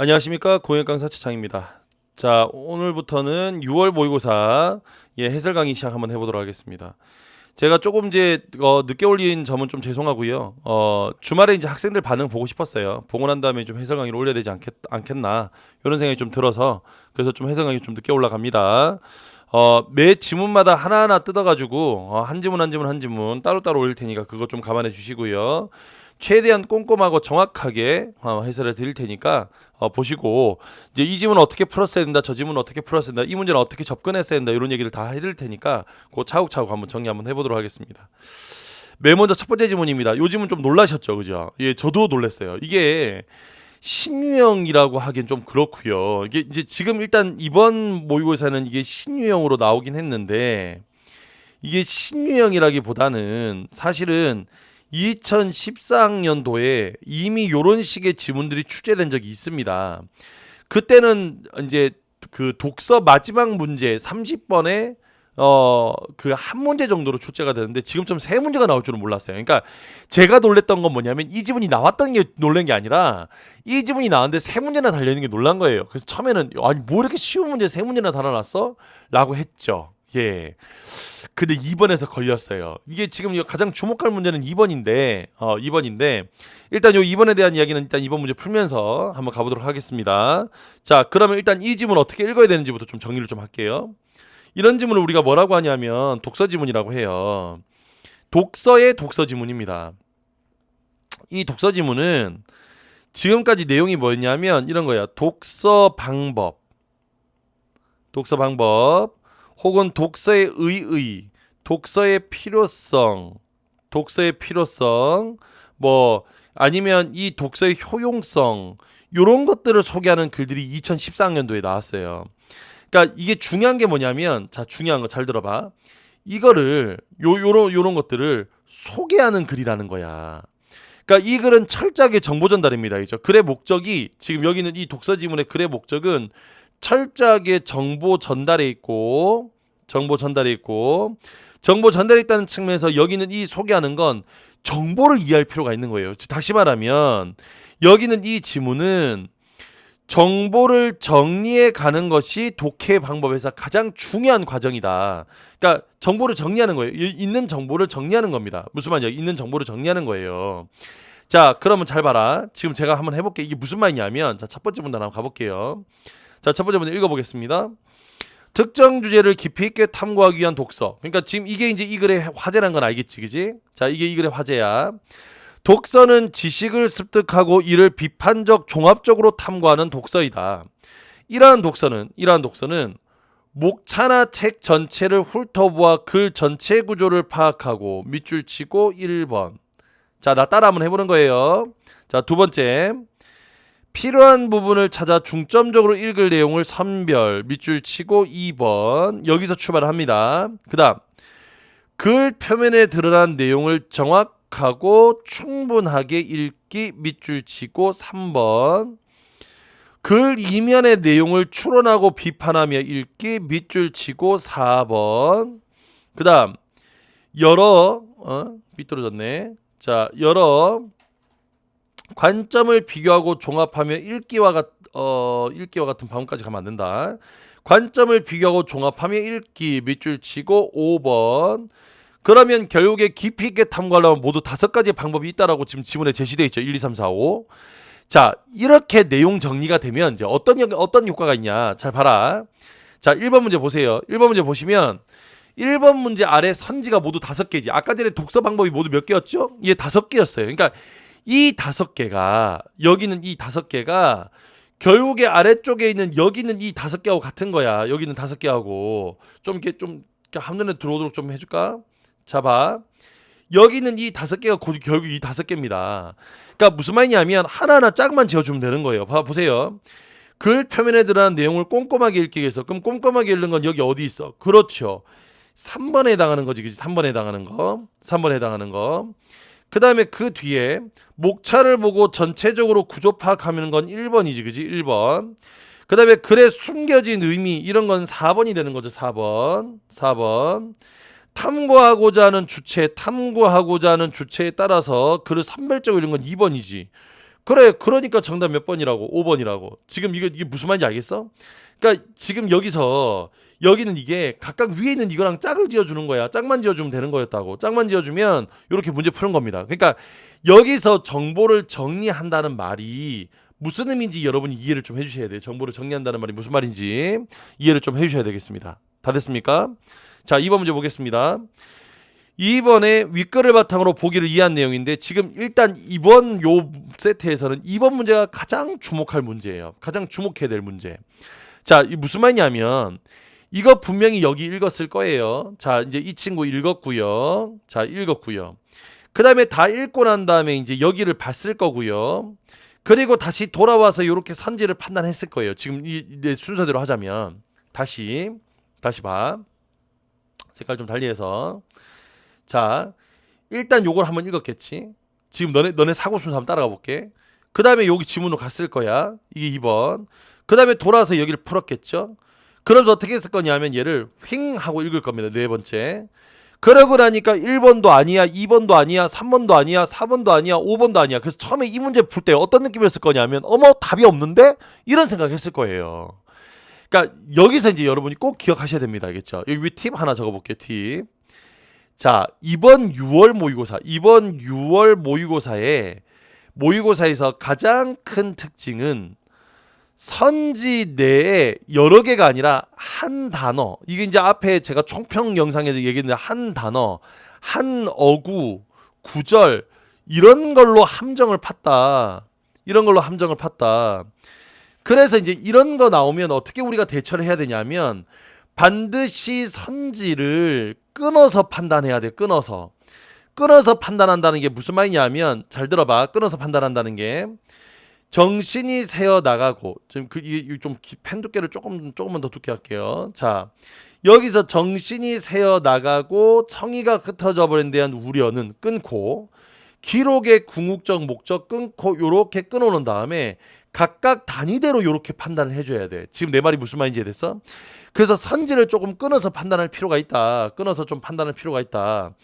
안녕하십니까 고현강 사치장입니다. 자 오늘부터는 6월 모의고사 예, 해설 강의 시작 한번 해보도록 하겠습니다. 제가 조금 이제 어, 늦게 올린 점은 좀 죄송하고요. 어, 주말에 이제 학생들 반응 보고 싶었어요. 난 다음에 좀 해설 강의를 올려야 되지 않겠, 않겠나 이런 생각이 좀 들어서 그래서 좀 해설 강의 좀 늦게 올라갑니다. 어, 매 지문마다 하나하나 뜯어가지고 어, 한 지문 한 지문 한 지문 따로따로 올릴 테니까 그거 좀 감안해 주시고요. 최대한 꼼꼼하고 정확하게 어, 해설해 드릴 테니까 어, 보시고 이제 이 지문 어떻게 풀었어야 된다, 저 지문 어떻게 풀었어야 된다, 이 문제는 어떻게 접근했어야 된다 이런 얘기를 다 해드릴 테니까 그 차곡차곡 한번 정리 한번 해보도록 하겠습니다. 맨 먼저 첫 번째 지문입니다. 요 지문 좀 놀라셨죠, 그죠? 예, 저도 놀랐어요. 이게 신유형이라고 하긴 좀 그렇고요. 이게 이제 지금 일단 이번 모의고사는 이게 신유형으로 나오긴 했는데 이게 신유형이라기보다는 사실은 2014학년도에 이미 요런 식의 지문들이 출제된 적이 있습니다. 그때는 이제 그 독서 마지막 문제 30번에 어 그 한 문제 정도로 출제가 되는데 지금좀 세 문제가 나올 줄은 몰랐어요. 그러니까 제가 놀랬던 건 뭐냐면 이 지문이 나왔던 게 놀란 게 아니라 이 지문이 나왔는데 세 문제나 달려 있는 게 놀란 거예요. 그래서 처음에는 아니 뭐 이렇게 쉬운 문제 세 문제나 달아놨어?라고 했죠. 예. 근데 2번에서 걸렸어요. 이게 지금 가장 주목할 문제는 2번인데, 어, 2번인데, 일단 요 2번에 대한 이야기는 일단 2번 문제 풀면서 한번 가보도록 하겠습니다. 자, 그러면 일단 이 지문 어떻게 읽어야 되는지부터 좀 정리를 좀 할게요. 이런 지문을 우리가 뭐라고 하냐면 독서 지문이라고 해요. 독서의 독서 지문입니다. 이 독서 지문은 지금까지 내용이 뭐였냐면 이런 거야. 독서 방법. 독서 방법. 혹은 독서의 의의, 독서의 필요성, 독서의 필요성, 뭐 아니면 이 독서의 효용성 요런 것들을 소개하는 글들이 2014학년도에 나왔어요. 그러니까 이게 중요한 게 뭐냐면 자 중요한 거 잘 들어봐. 이거를 요 요런 요런 것들을 소개하는 글이라는 거야. 그러니까 이 글은 철저하게 정보 전달입니다. 이죠. 글의 목적이 지금 여기는 이 독서 지문의 글의 목적은 철저하게 정보 전달에 있고 정보 전달에 있고 정보 전달에 있다는 측면에서 여기는 이 소개하는 건 정보를 이해할 필요가 있는 거예요. 다시 말하면 여기는 이 지문은 정보를 정리해 가는 것이 독해 방법에서 가장 중요한 과정이다. 그러니까 정보를 정리하는 거예요. 있는 정보를 정리하는 겁니다. 무슨 말이냐? 있는 정보를 정리하는 거예요. 자, 그러면 잘 봐라. 지금 제가 한번 해볼게요. 이게 무슨 말이냐면, 자, 첫 번째 문단 한번 가볼게요. 자, 첫 번째 문제 읽어보겠습니다. 특정 주제를 깊이 있게 탐구하기 위한 독서. 그러니까 지금 이게 이제 이 글의 화제란 건 알겠지, 그지? 자, 이게 이 글의 화제야. 독서는 지식을 습득하고 이를 비판적 종합적으로 탐구하는 독서이다. 이러한 독서는 이러한 독서는 목차나 책 전체를 훑어보아 글 전체 구조를 파악하고 밑줄 치고 1번. 자, 나 따라 한번 해보는 거예요. 자, 두 번째. 필요한 부분을 찾아 중점적으로 읽을 내용을 선별, 밑줄 치고 2번. 여기서 출발을 합니다. 그 다음. 글 표면에 드러난 내용을 정확하고 충분하게 읽기, 밑줄 치고 3번. 글 이면의 내용을 추론하고 비판하며 읽기, 밑줄 치고 4번. 그 다음. 여러, 어? 삐뚤어졌네. 자, 여러 관점을 비교하고 종합하며 읽기와 같, 어, 읽기와 같은 방법까지 가면 안 된다. 관점을 비교하고 종합하며 읽기 밑줄 치고 5번. 그러면 결국에 깊이 있게 탐구하려면 모두 다섯 가지 방법이 있다라고 지금 지문에 제시되어 있죠. 1, 2, 3, 4, 5. 자, 이렇게 내용 정리가 되면 이제 어떤 어떤 효과가 있냐? 잘 봐라. 자, 1번 문제 보세요. 1번 문제 보시면 1번 문제 아래 선지가 모두 다섯 개지. 아까 전에 독서 방법이 모두 몇 개였죠? 이게 다섯 개였어요. 그러니까 이 다섯 개가 여기는 이 다섯 개가 결국에 아래쪽에 있는 여기는 이 다섯 개하고 같은 거야. 여기는 다섯 개하고 좀 이렇게 좀 한눈에 들어오도록 좀 해줄까? 잡아. 여기는 이 다섯 개가 곧 결국 이 다섯 개입니다. 그러니까 무슨 말이냐면 하나하나 짝만 지어주면 되는 거예요. 봐 보세요. 글 표면에 들어간 내용을 꼼꼼하게 읽기 위해서 그럼 꼼꼼하게 읽는 건 여기 어디 있어? 그렇죠. 3번에 해당하는 거지. 그지? 3번에 해당하는 거. 3번에 해당하는 거. 그 다음에 그 뒤에 목차를 보고 전체적으로 구조 파악하는 건 1번이지, 그지? 1번. 그 다음에 글에 숨겨진 의미, 이런 건 4번이 되는 거죠, 4번. 4번. 탐구하고자 하는 주체, 탐구하고자 하는 주체에 따라서 글을 선별적으로 읽는 건 2번이지. 그래, 그러니까 정답 몇 번이라고? 5번이라고. 지금 이게, 이게 무슨 말인지 알겠어? 그러니까 지금 여기서 여기는 이게 각각 위에 있는 이거랑 짝을 지어주는 거야. 짝만 지어주면 되는 거였다고. 짝만 지어주면 이렇게 문제 푸는 겁니다. 그러니까 여기서 정보를 정리한다는 말이 무슨 의미인지 여러분이 이해를 좀 해주셔야 돼요. 정보를 정리한다는 말이 무슨 말인지 이해를 좀 해주셔야 되겠습니다. 다 됐습니까? 자, 2번 문제 보겠습니다. 2번의 윗글을 바탕으로 보기를 이해한 내용인데 지금 일단 이번 요 세트에서는 2번 문제가 가장 주목할 문제예요. 가장 주목해야 될 문제. 자, 이 무슨 말이냐면 이거 분명히 여기 읽었을 거예요. 자, 이제 이 친구 읽었고요. 자, 읽었고요. 그다음에 다 읽고 난 다음에 이제 여기를 봤을 거고요. 그리고 다시 돌아와서 이렇게 선지를 판단했을 거예요. 지금 이, 이 순서대로 하자면 다시 다시 봐. 색깔 좀 달리해서 자 일단 요걸 한번 읽었겠지. 지금 너네 너네 사고 순서 한번 따라가 볼게. 그 다음에 여기 지문으로 갔을 거야. 이게 2번. 그 다음에 돌아와서 여기를 풀었겠죠. 그러면서 어떻게 했을 거냐면 얘를 휙 하고 읽을 겁니다. 네 번째. 그러고 나니까 1번도 아니야, 2번도 아니야, 3번도 아니야, 4번도 아니야, 5번도 아니야. 그래서 처음에 이 문제 풀 때 어떤 느낌이었을 거냐면 어머 답이 없는데 이런 생각했을 거예요. 그러니까 여기서 이제 여러분이 꼭 기억하셔야 됩니다. 알겠죠? 여기 위팁 하나 적어 볼게요. 팁. 자 이번 6월 모의고사, 이번 6월 모의고사에 모의고사에서 가장 큰 특징은 선지 내에 여러 개가 아니라 한 단어. 이게 이제 앞에 제가 총평 영상에서 얘기했는데 한 단어, 한 어구, 구절 이런 걸로 함정을 팠다. 이런 걸로 함정을 팠다. 그래서 이제 이런 거 나오면 어떻게 우리가 대처를 해야 되냐면 반드시 선지를 끊어서 판단해야 돼. 끊어서. 끊어서 판단한다는 게 무슨 말이냐면 잘 들어봐. 끊어서 판단한다는 게 정신이 새어 나가고 지금 그이좀펜 두께를 조금 조금만 더 두께 할게요. 자 여기서 정신이 새어 나가고 성의가 흩어져 버린 대한 우려는 끊고 기록의 궁극적 목적 끊고 요렇게 끊어놓은 다음에 각각 단위대로 요렇게 판단을 해줘야 돼. 지금 내 말이 무슨 말인지 이해됐어? 그래서 선지를 조금 끊어서 판단할 필요가 있다. 끊어서 좀 판단할 필요가 있다.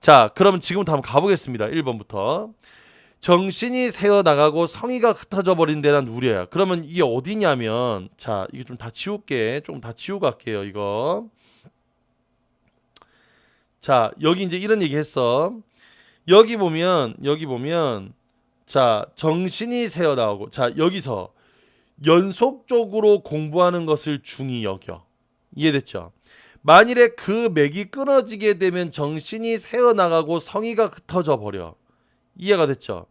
자, 그러면 지금부터 한번 가보겠습니다. 1번부터. 정신이 새어 나가고 성의가 흩어져 버린 데란 우려야. 그러면 이게 어디냐면 자 이게 좀다 치울게. 조금 다 치우고 갈게요. 이거. 자 여기 이제 이런 얘기 했어. 여기 보면 여기 보면 자 정신이 새어 나오고 자 여기서 연속적으로 공부하는 것을 중히 여겨. 이해됐죠? 만일에 그 맥이 끊어지게 되면 정신이 새어 나가고 성의가 흩어져 버려. 이해가 됐죠?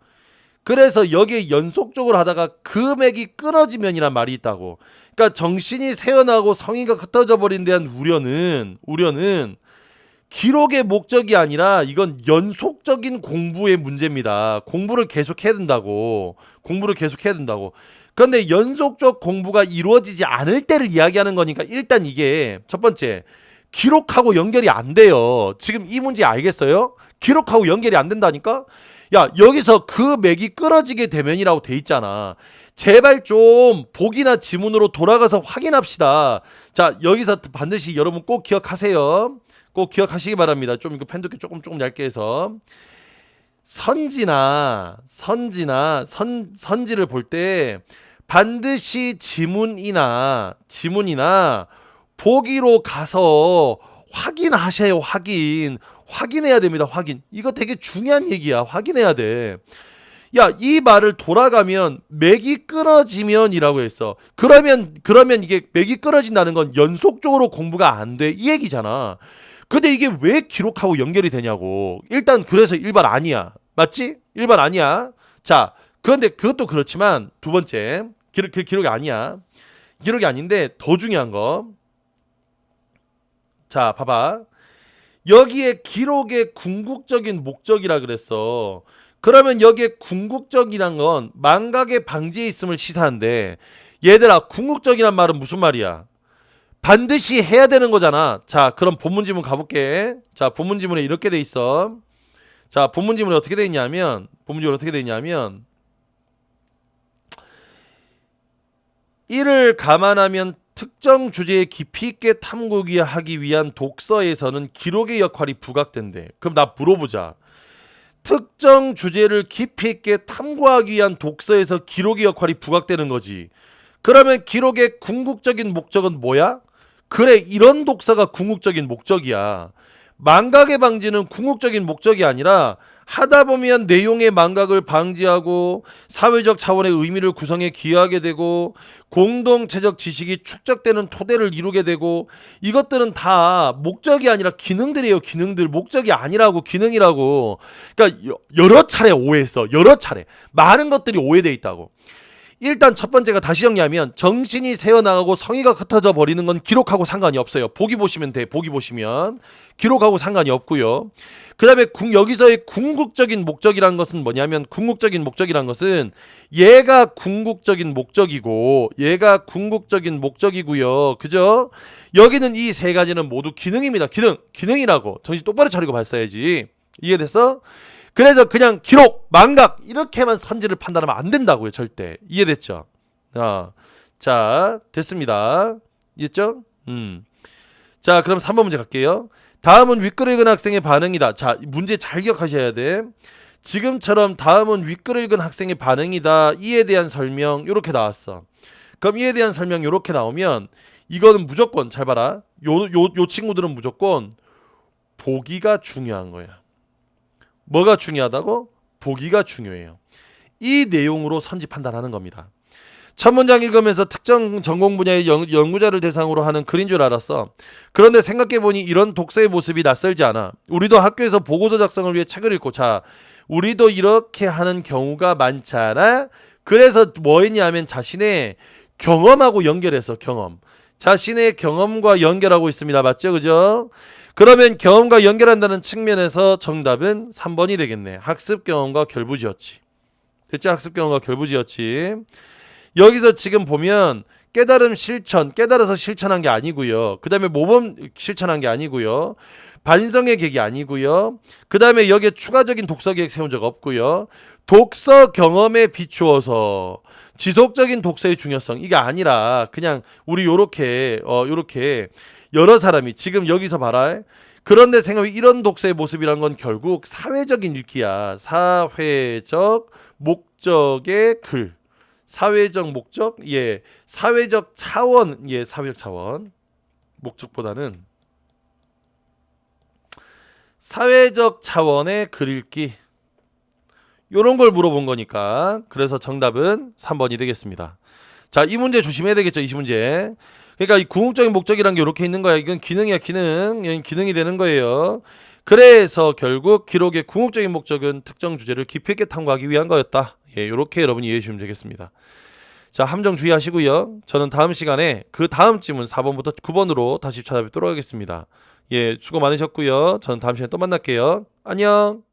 그래서 여기에 연속적으로 하다가 금액이 끊어지면이란 말이 있다고. 그러니까 정신이 새어나고 성의가 흩어져 버린 데한 우려는 우려는 기록의 목적이 아니라 이건 연속적인 공부의 문제입니다. 공부를 계속 해야 된다고. 공부를 계속 해야 된다고. 그런데 연속적 공부가 이루어지지 않을 때를 이야기하는 거니까 일단 이게 첫 번째 기록하고 연결이 안 돼요. 지금 이 문제 알겠어요? 기록하고 연결이 안 된다니까? 야, 여기서 그 맥이 끊어지게 되면이라고 돼 있잖아. 제발 좀 보기나 지문으로 돌아가서 확인합시다. 자, 여기서 반드시 여러분 꼭 기억하세요. 꼭 기억하시기 바랍니다. 좀 이거 펜두께 조금 조금 얇게 해서 선지나 선지나 선 선지를 볼 때 반드시 지문이나 지문이나 보기로 가서 확인하셔요. 확인. 확인해야 됩니다. 확인. 이거 되게 중요한 얘기야. 확인해야 돼. 야, 이 말을 돌아가면 맥이 끊어지면이라고 했어. 그러면 그러면 이게 맥이 끊어진다는 건 연속적으로 공부가 안 돼. 이 얘기잖아. 근데 이게 왜 기록하고 연결이 되냐고. 일단 그래서 일반 아니야. 맞지? 일반 아니야. 자, 그런데 그것도 그렇지만 두 번째 기록 그 기록이 아니야. 기록이 아닌데 더 중요한 거. 자, 봐봐. 여기에 기록의 궁극적인 목적이라 그랬어. 그러면 여기에 궁극적이란 건 망각의 방지에 있음을 시사한데 얘들아 궁극적이란 말은 무슨 말이야? 반드시 해야 되는 거잖아. 자, 그럼 본문 지문 가볼게. 자, 본문 지문에 이렇게 돼 있어. 자, 본문 지문에 어떻게 돼 있냐면 본문 지문 어떻게 돼 있냐면 이를 감안하면 특정 주제에 깊이 있게 탐구하기 위한 독서에서는 기록의 역할이 부각된대. 그럼 나 물어보자. 특정 주제를 깊이 있게 탐구하기 위한 독서에서 기록의 역할이 부각되는 거지. 그러면 기록의 궁극적인 목적은 뭐야? 그래, 이런 독서가 궁극적인 목적이야. 망각의 방지는 궁극적인 목적이 아니라 하다 보면 내용의 망각을 방지하고 사회적 차원의 의미를 구성해 기여하게 되고 공동체적 지식이 축적되는 토대를 이루게 되고 이것들은 다 목적이 아니라 기능들이에요 기능들. 목적이 아니라고 기능이라고. 그러니까 여- 여러 차례 오해했어 여러 차례. 많은 것들이 오해돼 있다고 일단 첫 번째가 다시 정리하면 정신이 새어나가고 성의가 흩어져 버리는 건 기록하고 상관이 없어요. 보기 보시면 돼. 보기 보시면 기록하고 상관이 없고요. 그다음에 궁- 여기서의 궁극적인 목적이란 것은 뭐냐면 궁극적인 목적이란 것은 얘가 궁극적인 목적이고 얘가 궁극적인 목적이고요. 그죠? 여기는 이 세 가지는 모두 기능입니다. 기능. 기능이라고. 정신 똑바로 차리고 봤어야지. 이해됐어? 그래서 그냥 기록, 망각 이렇게만 선지를 판단하면 안 된다고요, 절대. 이해됐죠? 아, 자, 됐습니다. 이해했죠? 음. 자, 그럼 3번 문제 갈게요. 다음은 윗글 읽은 학생의 반응이다. 자, 문제 잘 기억하셔야 돼. 지금처럼 다음은 윗글 읽은 학생의 반응이다. 이에 대한 설명 이렇게 나왔어. 그럼 이에 대한 설명 이렇게 나오면 이거는 무조건 잘 봐라. 요 요 요 친구들은 무조건 보기가 중요한 거야. 뭐가 중요하다고? 보기가 중요해요. 이 내용으로 선지 판단하는 겁니다. 첫 문장 읽으면서 특정 전공 분야의 연, 연구자를 대상으로 하는 글인 줄 알았어. 그런데 생각해보니 이런 독서의 모습이 낯설지 않아. 우리도 학교에서 보고서 작성을 위해 책을 읽고, 자, 우리도 이렇게 하는 경우가 많잖아. 그래서 뭐 했냐면 자신의 경험하고 연결해서 경험. 자신의 경험과 연결하고 있습니다. 맞죠? 그죠? 그러면 경험과 연결한다는 측면에서 정답은 3번이 되겠네. 학습 경험과 결부지었지. 됐지? 학습 경험과 결부지었지. 여기서 지금 보면 깨달음 실천, 깨달아서 실천한 게 아니고요. 그 다음에 모범 실천한 게 아니고요. 반성의 계획이 아니고요. 그 다음에 여기에 추가적인 독서 계획 세운 적 없고요. 독서 경험에 비추어서 지속적인 독서의 중요성 이게 아니라 그냥 우리 요렇게 어 요렇게 여러 사람이 지금 여기서 봐라. 그런데 생각해 이런 독서의 모습이란 건 결국 사회적인 읽기야. 사회적 목적의 글. 사회적 목적? 예. 사회적 차원. 예, 사회적 차원. 목적보다는 사회적 차원의 글 읽기. 요런 걸 물어본 거니까. 그래서 정답은 3번이 되겠습니다. 자, 이 문제 조심해야 되겠죠, 이 문제. 그러니까 이 궁극적인 목적이란 게 이렇게 있는 거야. 이건 기능이야, 기능. 이건 기능이 되는 거예요. 그래서 결국 기록의 궁극적인 목적은 특정 주제를 깊이 있게 탐구하기 위한 거였다. 예, 이렇게 여러분이 이해해 주시면 되겠습니다. 자, 함정 주의하시고요. 저는 다음 시간에 그 다음 질문 4번부터 9번으로 다시 찾아뵙도록 하겠습니다. 예, 수고 많으셨고요. 저는 다음 시간에 또 만날게요. 안녕.